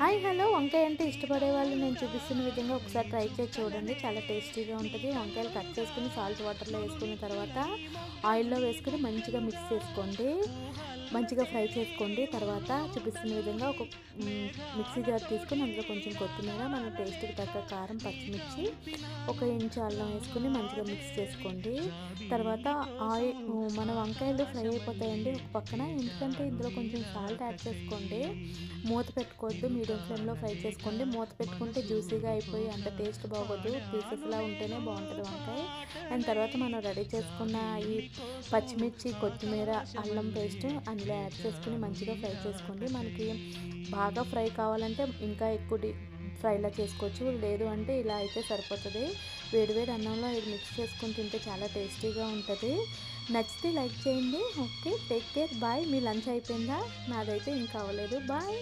Hi hello. వంకాయ అంటే ఇష్టపడే వాళ్ళు నేను చూపిస్తున్న విధంగా ఒకసారి ట్రై చేసి చూడండి. చాలా టేస్టీగా ఉంటుంది. వంకాయలు కట్ చేసుకుని సాల్ట్ వాటర్లో వేసుకున్న తర్వాత ఆయిల్లో వేసుకుని మంచిగా మిక్స్ చేసుకోండి. మంచిగా ఫ్రై చేసుకోండి. తర్వాత చూపిస్తున్న విధంగా ఒక మిక్సీ జార్ తీసుకొని అందులో కొంచెం కొత్తిమీర మన టేస్ట్కి తగ్గ కారం పచ్చిమిర్చి ఒక ఇంచు అల్లం వేసుకుని మంచిగా మిక్స్ చేసుకోండి. తర్వాత ఆయిల్ మన వంకాయలు ఫ్రై అయిపోతాయండి ఒక పక్కన. ఎందుకంటే ఇందులో కొంచెం సాల్ట్ యాడ్ చేసుకోండి. మూత పెట్టుకోవద్దు మీడియం ఫ్లేమ్లో ఫ్రై చేసుకోండి. మూత పెట్టుకుంటే జ్యూసీగా అయిపోయి అంత టేస్ట్ బాగోదు. పీసెస్లా ఉంటేనే బాగుంటుంది వంకాయ. అండ్ తర్వాత మనం రెడీ చేసుకున్న ఈ పచ్చిమిర్చి కొత్తిమీర అల్లం పేస్ట్ అందులో యాడ్ చేసుకుని మంచిగా ఫ్రై చేసుకోండి. మనకి బాగా ఫ్రై కావాలంటే ఇంకా ఎక్కువ ఫ్రైలా చేసుకోవచ్చు. లేదు అంటే ఇలా అయితే సరిపోతుంది. వేడివేడి అన్నంలో ఇది మిక్స్ చేసుకుని తింటే చాలా టేస్టీగా ఉంటుంది. నచ్చితే లైక్ చేయండి. Okay take care. బాయ్. మీ లంచ్ అయిపోయిందా? నాదైతే ఇంకా అవ్వలేదు. బాయ్.